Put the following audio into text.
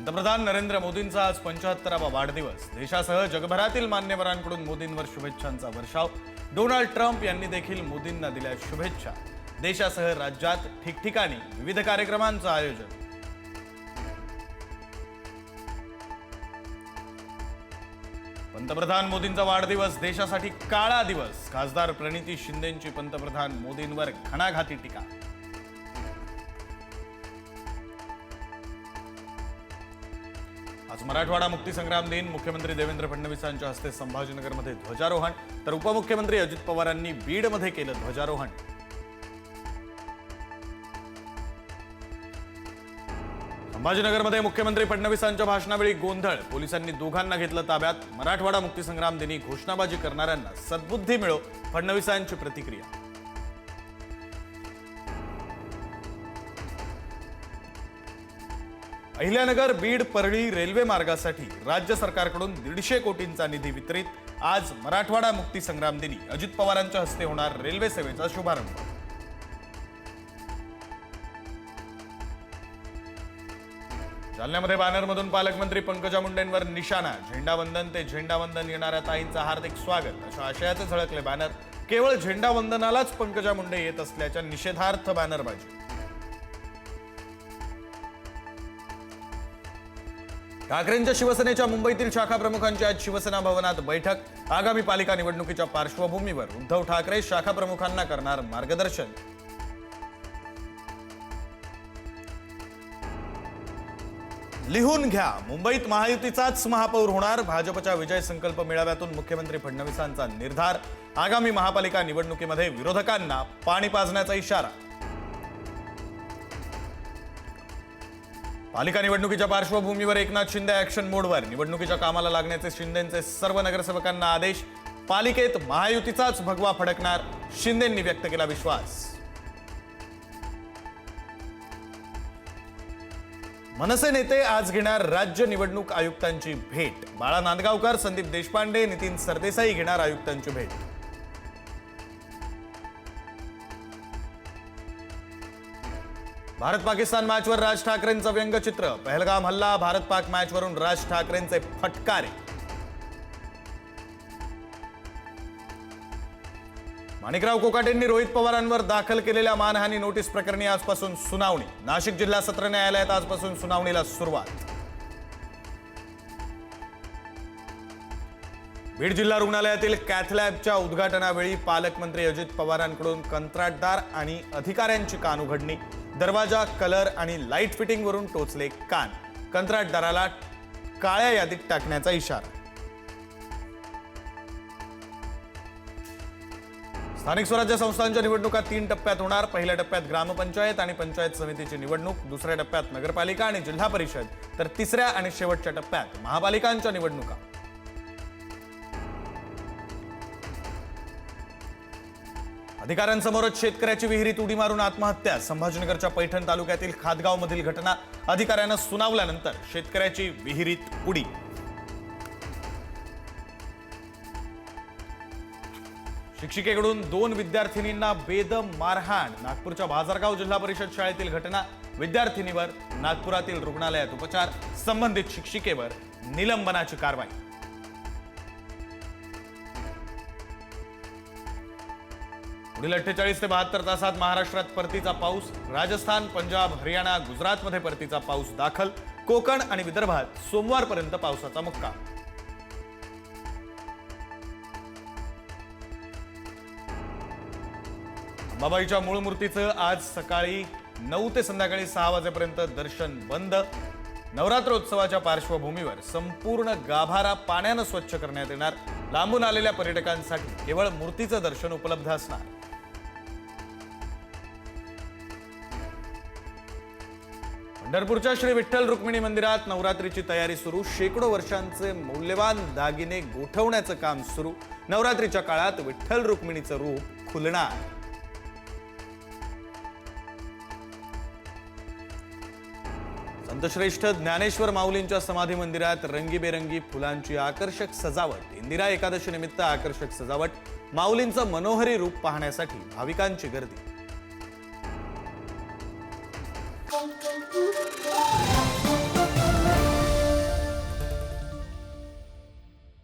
पंतप्रधान नरेंद्र मोदींचा आज पंच्याहत्तरावा वाढदिवस. देशासह जगभरातील मान्यवरांकडून मोदींवर शुभेच्छांचा वर्षाव. डोनाल्ड ट्रम्प यांनी देखील मोदींना दिल्या शुभेच्छा. देशासह राज्यात ठिकठिकाणी विविध कार्यक्रमांचं आयोजन. पंतप्रधान मोदींचा वाढदिवस देशासाठी काळा दिवस. खासदार प्रणिती शिंदेंची पंतप्रधान मोदींवर घणाघाती टीका. आज मराठवाडा मुक्तीसंग्राम दिन. मुख्यमंत्री देवेंद्र फडणवीसांच्या हस्ते संभाजीनगरमध्ये ध्वजारोहण. तर उपमुख्यमंत्री अजित पवारांनी बीडमध्ये केलं ध्वजारोहण. संभाजीनगरमध्ये मुख्यमंत्री फडणवीसांच्या भाषणावेळी गोंधळ. पोलिसांनी दोघांना घेतलं ताब्यात. मराठवाडा मुक्तीसंग्राम दिनी घोषणाबाजी करणाऱ्यांना सद्बुद्धी मिळो फडणवीसांची प्रतिक्रिया. अहिल्यानगर बीड परळी रेल्वे मार्गासाठी राज्य सरकारकडून दीडशे कोटींचा निधी वितरित. आज मराठवाडा मुक्ती संग्राम दिनी. अजित पवारांच्या हस्ते होणार रेल्वे सेवेचा शुभारंभ. जालन्यामध्ये बॅनरमधून पालकमंत्री पंकजा मुंडेंवर निशाणा. झेंडावंदन ते झेंडावंदन येणाऱ्या ताईंचं हार्दिक स्वागत. अशा आशयाचे झळकले बॅनर. केवळ झेंडावंदनालाच पंकजा मुंडे येत असल्याच्या निषेधार्थ बॅनरबाजी. ठाकरेंच्या शिवसेनेच्या मुंबईतील शाखा प्रमुखांची आज शिवसेना भवनात बैठक. आगामी पालिका निवडणुकीच्या पार्श्वभूमीवर उद्धव ठाकरे शाखा प्रमुखांना करणार मार्गदर्शन. लिहून घ्या मुंबईत महायुतीचाच महापौर होणार भाजपच्या विजय संकल्प मेळाव्यातून मुख्यमंत्री फडणवीसांचा निर्धार. आगामी महापालिका निवडणुकीमध्ये विरोधकांना पाणी पाजण्याचा इशारा. पालिका निवडणुकीच्या पार्श्वभूमीवर एकनाथ शिंदे ऍक्शन मोडवर निवडणुकीच्या कामाला लागण्याचे शिंदेचे सर्व नगरसेवकांना आदेश. पालिकेत महायुतीचाच भगवा फडकणार शिंदेंनी व्यक्त केला विश्वास. मनसे नेते आज घेणार राज्य निवडणूक आयुक्तांची भेट. बाळा नांदगावकर संदीप देशपांडे नितीन सरदेसाई घेणार आयुक्तांची भेट. भारत पाकिस्तान मॅचवर राज ठाकरेंचं व्यंगचित्र. पहलगाम हल्ला भारत पाक मॅचवरून राज ठाकरेंचे फटकारे. माणिकराव कोकाटेंनी रोहित पवारांवर दाखल केलेल्या मानहानी नोटीस प्रकरणी आजपासून सुनावणी. नाशिक जिल्हा सत्र न्यायालयात आजपासून सुनावणीला सुरुवात. बीड जिल्हा रुग्णालयातील कॅथलॅबच्या उद्घाटनावेळी पालकमंत्री अजित पवारांकडून कंत्राटदार आणि अधिकाऱ्यांची कान उघडणी दरवाजा कलर आणि लाइट फिटिंगवरून टोचले कान. कंत्राटदाराला काळ्या यादीत टाकण्याचा इशारा. स्थानिक स्वराज्य संस्थांच्या निवडणुका तीन टप्प्यात होणार. पहिल्या टप्प्यात ग्रामपंचायत आणि पंचायत समितीची निवडणूक दुसऱ्या टप्प्यात नगरपालिका आणि जिल्हा परिषद. तर तिसऱ्या आणि शेवटच्या टप्प्यात महापालिकांच्या निवडणुका. अधिकाऱ्यांसमोरच शेतकऱ्याची विहिरीत उडी मारून आत्महत्या. संभाजीनगरच्या पैठण तालुक्यातील खादगाव मधील घटना अधिकाऱ्यानं सुनावल्यानंतर शेतकऱ्याची विहिरीत उडी. शिक्षिकेकडून दोन विद्यार्थिनींना बेदम मारहाण. नागपूरच्या बाजारगाव जिल्हा परिषद शाळेतील घटना विद्यार्थिनीवर नागपुरातील रुग्णालयात उपचार संबंधित शिक्षिकेवर निलंबनाची कारवाई. पुढील अठ्ठेचाळीस ते बहात्तर तासात महाराष्ट्रात परतीचा पाऊस राजस्थान पंजाब हरियाणा गुजरातमध्ये परतीचा पाऊस दाखल कोकण आणि विदर्भात सोमवारपर्यंत पावसाचा मुक्का अंबाबाईच्या मूळ मूर्तीचं आज सकाळी नऊ ते संध्याकाळी सहा वाजेपर्यंत दर्शन बंद. नवरात्रोत्सवाच्या पार्श्वभूमीवर संपूर्ण गाभारा पाण्यानं स्वच्छ करण्यात येणार. लांबून आलेल्या पर्यटकांसाठी केवळ मूर्तीचं दर्शन उपलब्ध असणार. पंढरपूरच्या श्री विठ्ठल रुक्मिणी मंदिरात नवरात्रीची तयारी सुरू. शेकडो वर्षांचे मौल्यवान दागिने गोठवण्याचं काम सुरू. नवरात्रीच्या काळात विठ्ठल रुक्मिणीचं रूप खुलणार. संतश्रेष्ठ ज्ञानेश्वर माऊलींच्या समाधी मंदिरात रंगीबेरंगी फुलांची आकर्षक सजावट इंदिरा एकादशी निमित्त आकर्षक सजावट माऊलींचं मनोहरी रूप पाहण्यासाठी भाविकांची गर्दी. Bom, bom, bom, bom.